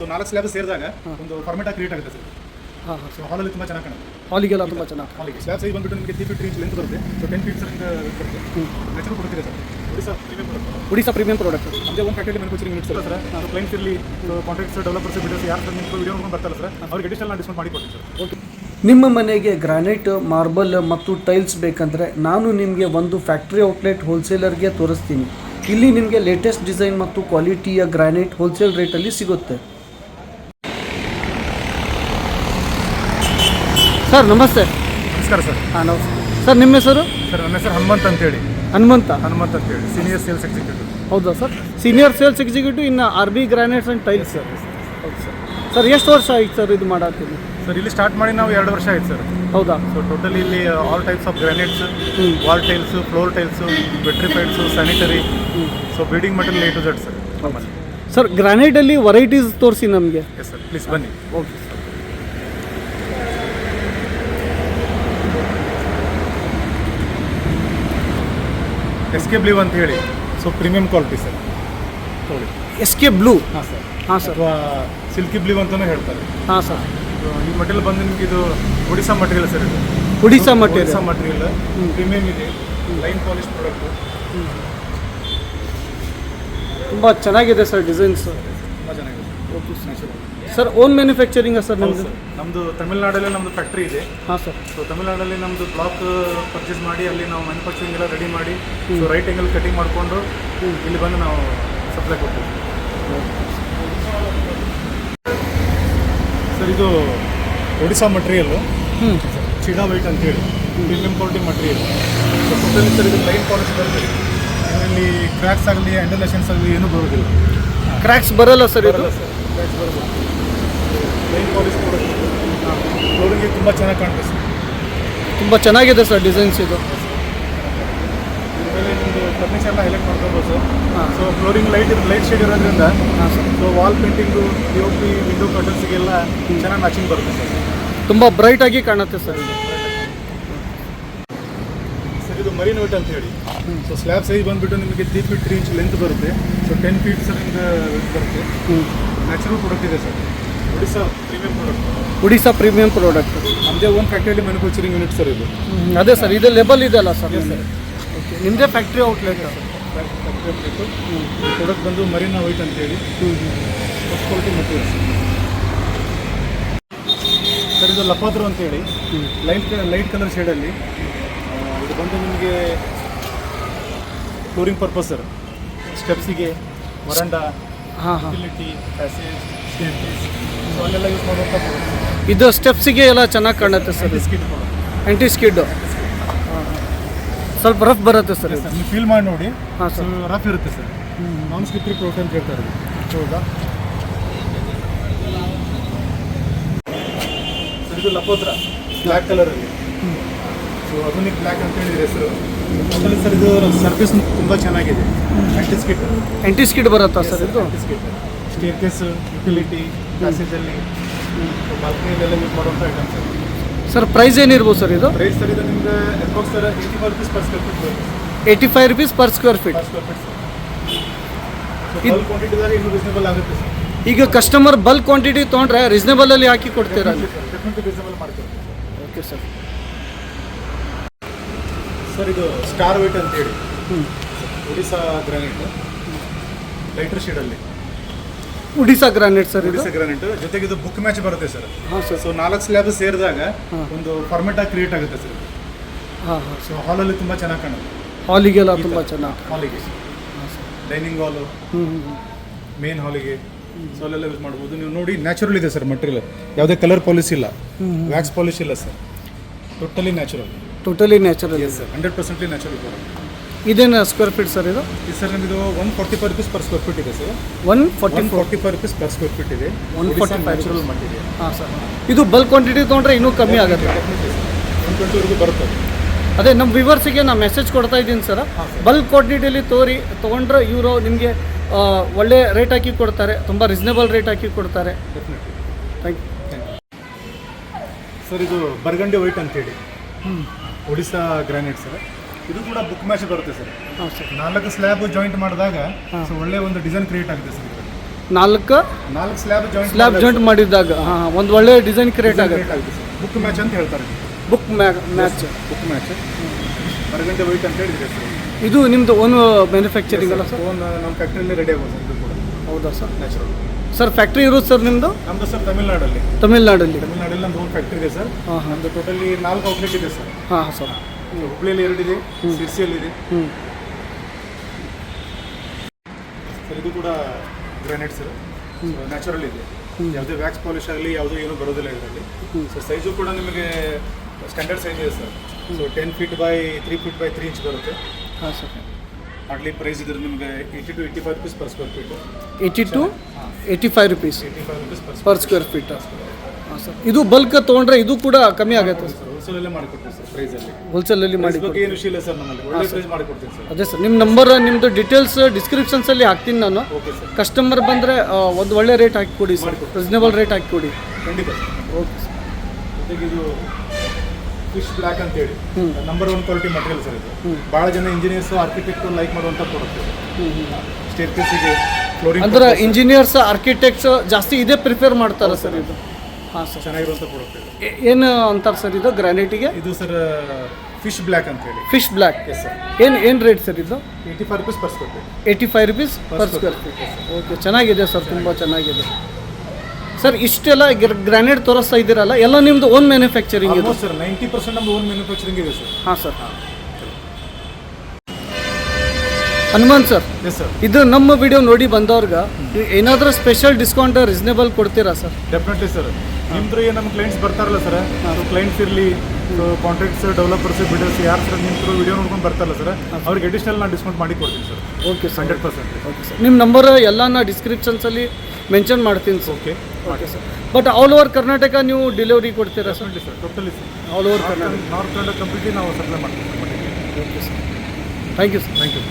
So ನಾಲ್ಕು slab ಸೇರಿದಾಗ ಒಂದು ಫಾರ್ಮೆಟ್ ಕ್ರಿಯೇಟ್ ಆಗುತ್ತೆ ಸರ್ ಹಾಂ ಹಾಂ. ಸೊ ಹಾಲಲ್ಲಿ ತುಂಬ ಚೆನ್ನಾಗಿ ಕಾಣುತ್ತೆ. ಹಾಲಿಗೆಲ್ಲ ತುಂಬ ಚೆನ್ನಾಗಿ ಹಾಲಿಗೆ ಸ್ಲ್ಯಾಬ್ ಸೈಜ್ ಬಂದ್ಬಿಟ್ಟು ನಿಮಗೆ ತ್ರೀ ಫಿಫ್ಟಿ ಇಂಚ್ ಲೆಂತ್ ಬರುತ್ತೆ. ಸೊ ಟೆನ್ ಫೀಟ್ ಸರ್ ಬರುತ್ತೆ ನ್ಯಾಚುರಲ್ ಕೊಡ್ತಿದೆ sir Odisha premium product Odisha premium product ಅದೇ ಒಂದು ಫ್ಯಾಕ್ಟರಿ ಮ್ಯಾನುಫ್ಯಾಕ್ಚರಿಂಗ್ ಯೂನಿಟ್ ಸರ್ ನಾನು ಕ್ಲೈಂಟ್ಸ್ ಇರಲಿ ಕಾಂಟ್ರಾಕ್ಟ್ಸ್ ಡೆವಲಪರ್ಸ್ ಬಿಡರ್ಸ್ ಯಾರು ಸರ್ ನಿಮ್ಗೆ ವಿಡಿಯೋ ನೋಡ್ಕೊಂಡು ಬರ್ತಾರೆ ಸರ್ ಅವ್ರಿಗೆ ಅಡಿಷನಲ್ ಡಿಸ್ಕೌಂಟ್ ಮಾಡಿ ಕೊಡ್ತೀನಿ ಸರ್ ಓಕೆ ನಿಮ್ಮ ಮನೆಗೆ ಗ್ರಾನೈಟ್ ಮಾರ್ಬಲ್ ಮತ್ತು ಟೈಲ್ಸ್ ಬೇಕಂದರೆ ನಾನು ನಿಮಗೆ ಒಂದು ಫ್ಯಾಕ್ಟ್ರಿ ಔಟ್ಲೆಟ್ ಹೋಲ್ಸೇಲರ್ಗೆ ತೋರಿಸ್ತೀನಿ. ಇಲ್ಲಿ ನಿಮಗೆ ಲೇಟೆಸ್ಟ್ ಡಿಸೈನ್ ಮತ್ತು ಕ್ವಾಲಿಟಿಯ ಗ್ರಾನೈಟ್ ಹೋಲ್ಸೇಲ್ ರೇಟಲ್ಲಿ ಸಿಗುತ್ತೆ. ಸರ್ ನಮಸ್ತೆ. ನಮಸ್ಕಾರ ಸರ್. ಹಾಂ ನಮಸ್ತೆ. ಸರ್ ನಿಮ್ಮ ಹೆಸರು? ಸರ್ ನನ್ನ ಹೆಸರು ಹನುಮಂತ್ ಅಂತೇಳಿ. ಹನುಮಂತ. ಹನುಮಂತ್ ಅಂತೇಳಿ. ಸೀನಿಯರ್ ಸೇಲ್ಸ್ ಎಕ್ಸಿಕ್ಯೂಟಿವ್ ಹೌದಾ ಸರ್? ಸೀನಿಯರ್ ಸೇಲ್ಸ್ ಎಕ್ಸಿಕ್ಯೂಟಿವ್ ಇನ್ನು R B granites and tiles sir ಹೌದು ಸರ್. ಸರ್ ಎಷ್ಟು ವರ್ಷ ಆಯ್ತು ಸರ್ ಇದು ಮಾಡಾತೀವಿ ಸರ್ ಇಲ್ಲಿ ಸ್ಟಾರ್ಟ್ ಮಾಡಿ ನಾವು ಎರಡು ವರ್ಷ ಆಯ್ತು ಸರ್. ಹೌದಾ? ಸೊ ಟೋಟಲ್ ಇಲ್ಲಿ all types of granites wall tiles floor tiles ವಿಟ್ರಿಫೈಡ್ಸು sanitary so building material A to Z sir sir ಗ್ರಾನೈಟಲ್ಲಿ varieties ತೋರಿಸಿ ನಮಗೆ. ಎಸ್ ಸರ್ ಪ್ಲೀಸ್ ಬನ್ನಿ. ಓಕೆ ಎಸ್ ಕೆ ಬ್ಲೀವ್ ಅಂತ ಹೇಳಿ. ಸೊ ಪ್ರೀಮಿಯಂ ಕ್ವಾಲಿಟಿ ಸರ್ ನೋಡಿ S K blue ಹಾಂ sir ಹಾಂ sir ಅಥವಾ silky blue ಅಂತಲೂ ಹೇಳ್ತಾರೆ. ಹಾಂ ಸರ್ ಈ ಮಟೀರಿಯಲ್ ಬಂದು ನಿಮ್ಗೆ ಇದು ಒಡಿಸಾ ಮಟೀರಿಯಲ್ ಸರ್ ಇದು Odisha Odisha material material premium ಇದೆ. ಲೈನ್ ಪಾಲಿಶ್ ಪ್ರಾಡಕ್ಟು ತುಂಬ ಚೆನ್ನಾಗಿದೆ ಸರ್ ಡಿಸೈನ್ಸ್ ತುಂಬ ಚೆನ್ನಾಗಿದೆ okay sir sir own manufacturing sir ನಮ್ದು? ನಮ್ಮದು ತಮಿಳ್ನಾಡಲ್ಲಿ ನಮ್ಮದು ಫ್ಯಾಕ್ಟ್ರಿ ಇದೆ. ಹಾಂ ಸರ್ ಸೊ ತಮಿಳ್ನಾಡಲ್ಲಿ ನಮ್ಮದು ಬ್ಲಾಕ್ ಪರ್ಚೇಸ್ ಮಾಡಿ ಅಲ್ಲಿ ನಾವು ಮ್ಯಾನುಫ್ಯಾಕ್ಚರಿಂಗ್ ಎಲ್ಲ ರೆಡಿ ಮಾಡಿ ಸೊ ರೈಟ್ ಆ್ಯಂಗಲ್ ಕಟಿಂಗ್ ಮಾಡಿಕೊಂಡು ಇಲ್ಲಿ ಬಂದು ನಾವು ಸಪ್ಲೈ ಕೊಡ್ತೀವಿ. ಸರ್ ಇದು ಒಡಿಸಾ ಮಟೀರಿಯಲ್ಲು ಹ್ಞೂ ಚಿಡಾ ವೈಟ್ ಅಂತೇಳಿ premium quality material so totally sir ಇದು ಲೈಟ್ ಪಾಲಿಶ್ ಬರುತ್ತೆ ಇದರಲ್ಲಿ ಕ್ರ್ಯಾಕ್ಸ್ ಆಗಲಿ ಅಂಡಲೇಷನ್ಸ್ ಆಗಲಿ ಏನೂ ಬರೋದಿಲ್ಲ. ಕ್ರ್ಯಾಕ್ಸ್ ಬರಲ್ಲ ಸರ್ ಇದು? ಸರ್ ಕ್ರ್ಯಾಕ್ಸ್ ಬರೋದಿಲ್ಲ ಲೈನ್ ಪಾಲಿಶ್ ಕೊಡೋದು ಫ್ಲೋರಿಂಗಿಗೆ ತುಂಬ ಚೆನ್ನಾಗಿ ಕಾಣುತ್ತೆ ಸರ್. ತುಂಬ ಚೆನ್ನಾಗಿದೆ ಸರ್ ಡಿಸೈನ್ಸ್ ಇದು. ಇದ್ರಲ್ಲಿ ನಿಮ್ಮದು ಫರ್ನಿಚರ್ ಎಲ್ಲ ಹೈಲೈಟ್ ಮಾಡ್ಕೋಬೋದು ಸರ್. ಹಾಂ. So flooring light light shade ಇರೋದ್ರಿಂದ ಹಾಂ sir. So wall painting P O P window ಕರ್ಟನ್ಸ್ಗೆಲ್ಲ ಚೆನ್ನಾಗಿ ಮ್ಯಾಚಿಂಗ್ ಬರುತ್ತೆ ಸರ್. ತುಂಬ ಬ್ರೈಟ್ ಆಗಿ ಕಾಣುತ್ತೆ ಸರ್ ಇದು. ಸರ್ ಇದು ಮರೀನ್ ವೈಟ್ ಅಂತ ಹೇಳಿ. ಸೊ ಸ್ಲ್ಯಾಬ್ ಸೈಜ್ ಬಂದುಬಿಟ್ಟು ನಿಮಗೆ three feet three inch length ಬರುತ್ತೆ. ಸೊ ಟೆನ್ ಫೀಟ್ ಸರ್ ಬರುತ್ತೆ. ನ್ಯಾಚುರಲ್ ಪ್ರಾಡಕ್ಟ್ ಇದೆ sir. Odisha premium product Odisha premium product ನಮ್ಮದೇ ಓನ್ ಫ್ಯಾಕ್ಟ್ರಿಯಲ್ಲಿ ಮ್ಯಾನುಫ್ಯಾಕ್ಚರಿಂಗ್ ಯೂನಿಟ್ ಸರ್ ಇದು. ಅದೇ ಸರ್ ಇದು ಲೆಬಲ್ ಇದೆಯಲ್ಲ ಸರ್ ಓಕೆ ನಿಮ್ಮದೇ ಫ್ಯಾಕ್ಟ್ರಿ ಔಟ್ಲೆಟ್ ಪ್ರಾಡಕ್ಟ್ ಬಂದು ಮರೀನಾ ವೈಟ್ ಅಂತೇಳಿ. ಫಸ್ಟ್ ಕ್ವಾಲಿಟಿ ಮಟೀರಿಯಲ್ಸ್ ಸರ್ ಇದು ಅಂತ ಅಂತೇಳಿ. ಲೈಟ್ ಲೈಟ್ ಕಲರ್ ಶೇಡಲ್ಲಿ ಇದು ಬಂದು ನಿಮಗೆ ಫ್ಲೋರಿಂಗ್ ಪರ್ಪಸ್ ಸರ್ ಸ್ಟೆಪ್ಸಿಗೆ ವರಂಡಾ ಹಾಂ ಹಾಂ. ಪ್ಯಾಸೇಜ್ ಸೊ ಅಲ್ಲೆಲ್ಲ ಯೂಸ್ ಮಾಡುವಂಥ ಇದು ಸ್ಟೆಪ್ಸಿಗೆ ಎಲ್ಲ ಚೆನ್ನಾಗಿ ಕಾಣುತ್ತೆ ಸರ್. ಬಿಸ್ಕಿಟ್ ಆ್ಯಂಟಿ ಸ್ಕಿಡ್ ಸ್ವಲ್ಪ ರಫ್ ಬರುತ್ತೆ ಸರ್ ಇದು. ನೀವು ಫೀಲ್ ಮಾಡಿ ನೋಡಿ. ಹಾಂ ಸರ್ ರಫ್ ಇರುತ್ತೆ ಸರ್. ನಾನ್ ಸ್ಲಿಪ್ರಿ ಪ್ರೋಟೀನ್ ಅಂತ ಹೇಳ್ತಾರೆ. ಹೌದಾ? ಸರ್ ಇದು ಲಪೋತ್ರ. ಬ್ಲ್ಯಾಕ್ ಕಲರಲ್ಲಿ ಸೊ ಅದನ್ನಿಕ್ ಬ್ಲ್ಯಾಕ್ ಅಂತ ಹೇಳಿದ್ರೆ ಹೆಸರು ಅದರಲ್ಲಿ ಸರ್ ಇದು ಸರ್ಫೇಸ್ ತುಂಬ ಚೆನ್ನಾಗಿದೆ. ಆಂಟಿಸ್ಕಿಟ್ ಆ್ಯಂಟಿ ಸ್ಕಿಡ್ ಬರುತ್ತಾ ಸರ್ ಇದು? ಆಂಟಿಸ್ಕಿಟ್ ಸ್ಟೇರ್ಕೇಸ್ ಯುಟಿಲಿಟಿ ಪ್ಯಾಸೇಜಲ್ಲಿ ಬಾಲ್ಕನಿಲೆಲ್ಲ ಯೂಸ್ ಮಾಡುವಂಥ ಐಟಮ್ ಸರ್ ಸರ್ ಪ್ರೈಸ್ ಏನಿರ್ಬೋದು ಸರ್ ಇದು? ಪ್ರೈಸ್ ಸರ್ ಇದು ನಿಮಗೆ approx sir eighty five rupees per square feet eighty five rupees per square feet per square feet sir ಇನ್ನೂ ರೀಸನೇಬಲ್ ಆಗುತ್ತೆ ಸರ್ ಈಗ ಕಸ್ಟಮರ್ ಬಲ್ಕ್ ಕ್ವಾಂಟಿಟಿ ತೊಗೊಂಡ್ರೆ ರೀಸನೇಬಲಲ್ಲಿ ಹಾಕಿ ಕೊಡ್ತೀರಾ? ಡೆಫಿನೆಟ್ಲಿ ರೀಸನೇಬಲ್ ಮಾಡ್ಕೊಡ್ತೀವಿ ಓಕೆ ಸರ್ ಸರ್ ಇದು ಸ್ಟಾರ್ ವೈಟ್ ಅಂತೇಳಿ. ಹ್ಞೂ ಒಡಿಸಾ ಗ್ರಾನೈಟ್ ಲೈಟರ್ ಶೇಡಲ್ಲಿ ಒಡಿಸಾ ಗ್ರಾನೈಟ್ ಸರ್ ಇದು? ಒಡಿಸಾ ಗ್ರಾನೈಟ್. ಜೊತೆಗೆ ಇದು ಬುಕ್ ಮ್ಯಾಚ್ ಬರುತ್ತೆ ಸರ್. ಹಾಂ ಸರ್. ಸೊ ನಾಲ್ಕು ಸ್ಲ್ಯಾಬ್ ಸೇರಿದಾಗ. ಒಂದು ಫಾರ್ಮೆಟ್ ಆಗಿ ಕ್ರಿಯೇಟ್ ಆಗುತ್ತೆ ಸರ್. ಹಾಂ ಹಾಂ ಸೊ ಹಾಲಲ್ಲಿ ತುಂಬ ಚೆನ್ನಾಗಿ ಕಾಣುತ್ತೆ. ಹಾಲಿಗೆಲ್ಲ ತುಂಬ ಚೆನ್ನಾಗಿ ಹಾಲಿಗೆ. ಡೈನಿಂಗ್ ಹಾಲು ಹ್ಞೂ ಹ್ಞೂ ಮೇನ್ ಹಾಲಿಗೆ ಸೊ ಅಲ್ಲೆಲ್ಲ ಯೂಸ್ ಮಾಡ್ಬೋದು. ನೀವು ನೋಡಿ ನ್ಯಾಚುರಲ್ ಇದೆ ಸರ್ ಮಟೀರಿಯಲ್ ಯಾವುದೇ ಕಲರ್ ಪಾಲಿಸಿ ಇಲ್ಲ. ವ್ಯಾಕ್ಸ್ ಪಾಲಿಶ್ ಇಲ್ಲ sir. Totally natural totally natural sir hundred percently natural ಇದೇನು ಸ್ಕ್ವೇರ್ ಫೀಟ್ ಸರ್ ಇದು? ಈ ಸರ್ ನಿಮ್ಮದು one forty five rupees per square feet ಇದೆ sir one forty forty forty five rupees per square feet ಇದೆ 145 natural material ಹಾಂ sir ಇದು bulk quantity ತೊಗೊಂಡ್ರೆ ಇನ್ನೂ ಕಮ್ಮಿ ಆಗುತ್ತೆ. ಒನ್ ಟ್ವೆಂಟಿವರೆಗೂ ಬರುತ್ತೆ. ಅದೇ ನಮ್ಮ ವಿವರ್ಸಿಗೆ ನಾನು ಮೆಸೇಜ್ ಕೊಡ್ತಾ ಇದ್ದೀನಿ ಸರ್ ಬಲ್ಕ್ ಕ್ವಾಂಟಿಟಿಯಲ್ಲಿ ತೋರಿ ತೊಗೊಂಡ್ರೆ ಇವರು ನಿಮಗೆ ಒಳ್ಳೆ ರೇಟ್ ಹಾಕಿ ಕೊಡ್ತಾರೆ ತುಂಬ ರೀಸನೇಬಲ್ ರೇಟ್ ಹಾಕಿ ಕೊಡ್ತಾರೆ. ಥ್ಯಾಂಕ್ ಯು ಸರ್ ಇದು ಬರ್ಗಂಡಿ ವೈಟ್ ಅಂತೇಳಿ. ಹ್ಞೂ ಒಡಿಸಾ ಗ್ರಾನೈಟ್ ಸರ್ ಇದು ಕೂಡ ಬುಕ್ ಮ್ಯಾಚ್ ಬರುತ್ತೆ ಸರ್. ಹಾಂ ಸರ್. ನಾಲ್ಕು ಸ್ಲ್ಯಾಬ್ ಜಾಯಿಂಟ್ ಮಾಡಿದಾಗ. ಸೊ ಒಳ್ಳೆ ಒಂದು ಡಿಸೈನ್ ಕ್ರಿಯೇಟ್ ಆಗುತ್ತೆ ಸರ್ ಇದರಲ್ಲಿ ನಾಲ್ಕು ನಾಲ್ಕು ಸ್ಲ್ಯಾಬ್ ಜಾಯಿಂಟ್ ಸ್ಲ್ಯಾಬ್ ಜಾಯಿಂಟ್ ಮಾಡಿದಾಗ ಹಾಂ ಒಂದು ಒಳ್ಳೆ ಡಿಸೈನ್ ಕ್ರಿಯೇಟ್ ಆಗುತ್ತೆ. ಬುಕ್ ಮ್ಯಾಚ್ ಅಂತ ಹೇಳ್ತಾರೆ. ಬುಕ್ ಮ್ಯಾಚ್ ಬುಕ್ ಮ್ಯಾಚ್ ಹೊರಗಂಟೆ ವೈಟ್ ಅಂತ ಹೇಳಿದ್ರೆ ಸರ್. ಇದು ನಿಮ್ಮದು ಓನ್ ಮ್ಯಾನುಫ್ಯಾಕ್ಚರಿಂಗ್ ಅಲ್ಲ ಸರ್? ಫೋನ್ ನಮ್ಮ ಫ್ಯಾಕ್ಟ್ರಿಯಲ್ಲಿ ರೆಡಿ ಆಗೋದು ಇದು ಕೂಡ. ಹೌದಾ ಸರ್? ನ್ಯಾಚುರಲ್ ಸರ್ ಫ್ಯಾಕ್ಟ್ರಿ ಇರೋದು ಸರ್ ನಿಮ್ಮದು ನಮ್ದು ಸರ್ ತಮಿಳ್ನಾಡಲ್ಲಿ. ತಮಿಳ್ನಾಡಲ್ಲಿ. ತಮಿಳ್ನಾಡಲ್ಲಿ ನಮ್ದು ಫ್ಯಾಕ್ಟ್ರಿ ಇದೆ ಸರ್. ಹಾಂ ಹಾಂ. ನಮ್ದು ಟೋಟಲಿ ನಾಲ್ಕು ಔಟ್ಲೆಟ್ ಇದೆ ಸರ್. ಹಾಂ ಹಾಂ ಸರ್. ಹುಬ್ಳಿಯಲ್ಲಿ ಎರಡಿದೆ ಹ್ಞೂ ಸರ್ ಇದು ಕೂಡ ಗ್ರಾನೈಟ್ ಸರ್. ನ್ಯಾಚುರಲ್ ಇದೆ. ಯಾವುದೇ ವ್ಯಾಕ್ಸ್ ಪಾಲಿಶ್ ಆಗಲಿ ಯಾವುದೂ ಏನೂ ಬರೋದಿಲ್ಲ ಇದರಲ್ಲಿ. ಸರ್ ಸೈಜು ಕೂಡ ನಿಮಗೆ ಸ್ಟ್ಯಾಂಡರ್ಡ್ ಸೈಜ್ ಇದೆ sir. So ten feet by three feet by three inch ಬರುತ್ತೆ. ಹಾಂ ಸರ್. ಹಾರ್ಡ್ಲಿ ಪ್ರೈಸ್ ಇದ್ರೆ ನಿಮಗೆ eighty two eighty five rupees per square feet eighty two eighty five rupees eighty five rupees per square feet ಹಾಂ sir. ಇದು bulk ತೊಗೊಂಡ್ರೆ ಇದು ಕೂಡ ಕಮ್ಮಿ ಆಗುತ್ತೆ ಸರ್. ಹೋಲ್ಸೇಲಲ್ಲೇ ಮಾಡಿಕೊಡ್ತೀವಿ ಸರ್ ಪ್ರೈಸಲ್ಲಿ ಹೋಲ್ಸೇಲಲ್ಲಿ ಮಾಡಿ ಪ್ರೈಸ್ ಬಗ್ಗೆ ಏನು ವಿಷಯ ಇಲ್ಲ ಸರ್ ನಮ್ಮಲ್ಲಿ. ಒಳ್ಳೆ ಪ್ರೈಸ್ ಮಾಡಿಕೊಡ್ತೀನಿ ಸರ್. ಅದೇ ಸರ್ ನಿಮ್ಮ ನಂಬರ್ ನಿಮ್ಮದು ಡೀಟೇಲ್ಸ್ ಡಿಸ್ಕ್ರಿಪ್ಷನ್ಸಲ್ಲಿ ಹಾಕ್ತೀನಿ ನಾನು. Okay sir. ಕಸ್ಟಮರ್ ಬಂದರೆ ಒಂದು ಒಳ್ಳೆ ರೇಟ್ ಹಾಕಿ ಕೊಡಿ ಸರ್. ರೀಸನೇಬಲ್ ರೇಟ್ ಹಾಕಿ ಕೊಡಿ. ಖಂಡಿತ ಓಕೆ ಸರ್. ಜೊತೆಗೆ ಇದು ಫಿಶ್ ಬ್ಲ್ಯಾಕ್ ಅಂತೇಳಿ ಹ್ಮ್. Number one quality material sir ಇದು. ಭಾಳ ಜನ ಇಂಜಿನಿಯರ್ಸ್ ಆರ್ಕಿಟೆಕ್ಟ್ ಲೈಕ್ ಮಾಡುವಂಥ ಪ್ರಾಡಕ್ಟ್ ಕೇಸಿಗೆ ಫ್ಲೋರಿಂಗ್ ಅಂದ್ರೆ ಇಂಜಿನಿಯರ್ಸ್ ಆರ್ಕಿಟೆಕ್ಟ್ಸ್ ಜಾಸ್ತಿ ಇದೇ ಪ್ರಿಪೇರ್ ಮಾಡ್ತಾರೆ ಸರ್ ಇದು. ಹಾಂ ಸರ್. ಚೆನ್ನಾಗಿರುವಂಥ ಪ್ರಾಡಕ್ಟ್ ಇದು. ಏನು ಅಂತಾರೆ ಸರ್ ಇದು ಗ್ರಾನೈಟಿಗೆ? ಇದು ಸರ್ ಫಿಶ್ ಬ್ಲ್ಯಾಕ್ ಅಂತ ಹೇಳಿ. ಫಿಶ್ ಬ್ಲ್ಯಾಕ್ ಎಸ್ ಸರ್ ಏನು ಏನು ರೇಟ್ ಸರ್ ಇದು? Eighty five rupees per square feet eighty five rupees per square feet okay ಚೆನ್ನಾಗಿದೆ ಸರ್ ತುಂಬ ಚೆನ್ನಾಗಿದೆ. ಸರ್ ಇಷ್ಟೆಲ್ಲ ಗ್ರಾನೈಟ್ ತೋರಿಸ್ತಾ ಇದ್ದೀರಲ್ಲ ಎಲ್ಲ ನಿಮ್ಮದು ಓನ್ ಮ್ಯಾನುಫ್ಯಾಕ್ಚರಿಂಗ್ ಇದು? ಆಲ್ಮೋಸ್ಟ್ ಸರ್ ನೈಂಟಿ ಪರ್ಸೆಂಟ್ ನಮ್ದು ಓನ್ ಮ್ಯಾನುಫ್ಯಾಕ್ಚರಿಂಗ್ ಇದೆ ಸರ್ ಹಾಂ sir. Hanuman sir yes sir ಇದು ನಮ್ಮ ವಿಡಿಯೋ ನೋಡಿ ಬಂದವ್ರಿಗೆ ಏನಾದರೂ ಸ್ಪೆಷಲ್ ಡಿಸ್ಕೌಂಟ್ ರೀಸನೇಬಲ್ ಕೊಡ್ತೀರಾ ಸರ್? ಡೆಫಿನೆಟ್ಲಿ ಸರ್ ನಿಮ್ದು ನಮ್ಮ ಕ್ಲೈಂಟ್ಸ್ ಬರ್ತಾರಲ್ಲ ಸರ್ ಕ್ಲೈಂಟ್ಸ್ ಇರಲಿ ಕಾಂಟ್ರಾಕ್ಟ್ಸ್ ಡೆವಲಪರ್ಸ್ ಬಿಡರ್ಸ್ ಯಾರು ಸರ್ ನಿಮ್ಮ ವಿಡಿಯೋ ನೋಡ್ಕೊಂಡು ಬರ್ತಾರಲ್ಲ ಸರ್ ಅವ್ರಿಗೆ ಅಡಿಷನಲ್ ನಾನು ಡಿಸ್ಕೌಂಟ್ ಮಾಡಿ ಕೊಡ್ತೀನಿ sir okay sir hundred percent okay sir ನಿಮ್ಮ ನಂಬರ್ ಎಲ್ಲ ನಾ ಡಿಸ್ಕ್ರಿಪ್ಷನ್ಸಲ್ಲಿ ಮೆನ್ಷನ್ ಮಾಡ್ತೀನಿ sir okay okay sir but all over Karnataka ನೀವು ಡೆಲಿವರಿ ಕೊಡ್ತೀರಾ sir sir totally sir all over Karnataka north Kannada completely ನಾವು ಸಪ್ಲೈ ಮಾಡ್ತೀವಿ. Okay sir thank you sir thank you